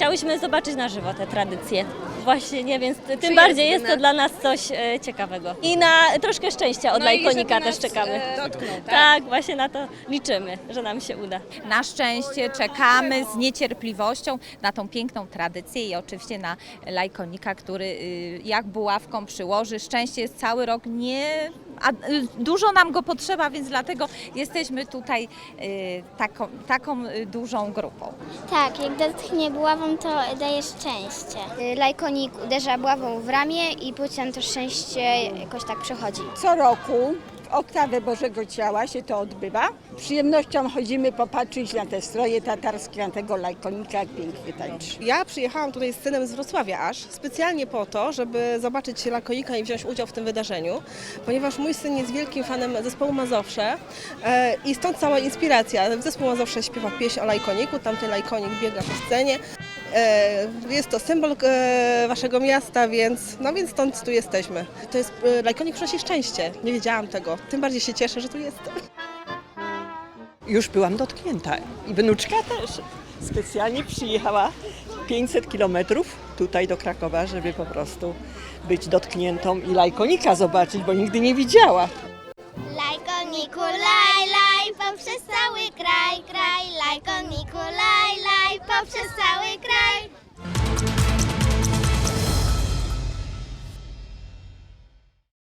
chciałyśmy zobaczyć na żywo te tradycje. Właśnie, nie, więc tym bardziej jest to dla nas coś e, ciekawego. I na troszkę szczęścia od No i Lajkonika żeby też czekamy. e, dotknął, tak? tak, właśnie na to liczymy, że nam się uda. Na szczęście czekamy z niecierpliwością na tą piękną tradycję i oczywiście na lajkonika, który y, jak buławką przyłoży. Szczęście jest cały rok nie. A y, dużo nam go potrzeba, więc dlatego jesteśmy tutaj y, taką, taką y, dużą grupą. Tak, jak dotknie buławą, to daje szczęście. Lajkonik uderza buławą w ramię i później to szczęście jakoś tak przychodzi. Co roku oktawę Bożego Ciała się to odbywa. Przyjemnością chodzimy popatrzeć na te stroje tatarskie, na tego lajkonika, jak pięknie tańczy. Ja przyjechałam tutaj z synem z Wrocławia aż, specjalnie po to, żeby zobaczyć Lakonika i wziąć udział w tym wydarzeniu, ponieważ mój syn jest wielkim fanem zespołu Mazowsze e, i stąd cała inspiracja. Zespół Mazowsze śpiewa pieśń o Lajkoniku, tamten Lajkonik biega po scenie. E, jest to symbol e, waszego miasta, więc, no więc stąd tu jesteśmy. To jest, e, Lajkonik przynosi szczęście, nie wiedziałam tego. Tym bardziej się cieszę, że tu jestem. Już byłam dotknięta i wnuczka też. Specjalnie przyjechała 500 kilometrów tutaj do Krakowa, żeby po prostu być dotkniętą i lajkonika zobaczyć, bo nigdy nie widziała. Lajkoniku, laj, laj, poprzez cały kraj, kraj. Lajkoniku, poprzez cały kraj.